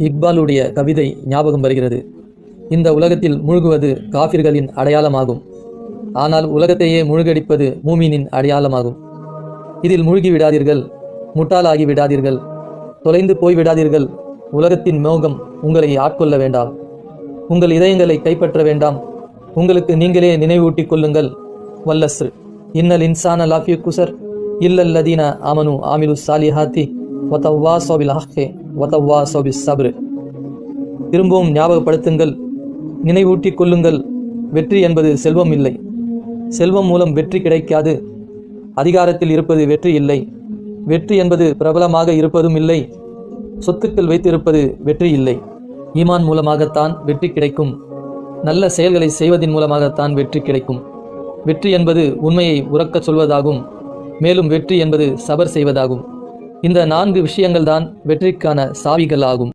இக்பாலுடைய கவிதை ஞாபகம் வருகிறது. இந்த உலகத்தில் மூழ்குவது காபிர்களின் அடையாளமாகும். ஆனால் உலகத்தையே மூழ்கடிப்பது மூமினின் அடையாளமாகும். இதில் மூழ்கி விடாதீர்கள் முட்டாளாகி விடாதீர்கள் தொலைந்து போய் விடாதீர்கள் உலகத்தின் மோகம் உங்களை ஆட்கொள்ள வேண்டாம். உங்கள் இதயங்களை கைப்பற்ற வேண்டாம். உங்களுக்கு நீங்களே நினைவூட்டிக் கொள்ளுங்கள். வல்லஸ்ரு. இன்னல் இன்சான லாஃபியூ குசர். இல்லல்லதீன ஆமனு ஆமிலு சாலிஹாத்தி ஒத்தவ்வா சோபில் ஆஹே வதவ்வா சோபி சபரு திரும்பவும் ஞாபகப்படுத்துங்கள். நினைவூட்டிக் கொள்ளுங்கள். வெற்றி என்பது செல்வம் இல்லை. செல்வம் மூலம் வெற்றி கிடைக்காது. அதிகாரத்தில் இருப்பது வெற்றி இல்லை. வெற்றி என்பது பிரபலமாக இருப்பதும் இல்லை. சொத்துக்கள் வைத்திருப்பது வெற்றி இல்லை. ஈமான் மூலமாகத்தான் வெற்றி கிடைக்கும். நல்ல செயல்களை செய்வதன் மூலமாகத்தான் வெற்றி கிடைக்கும். வெற்றி என்பது உண்மையை உறக்கச் சொல்வதாகும். மேலும் வெற்றி என்பது சபர் செய்வதாகும். இந்த நான்கு விஷயங்கள்தான் வெற்றிக்கான சாவிகள் ஆகும்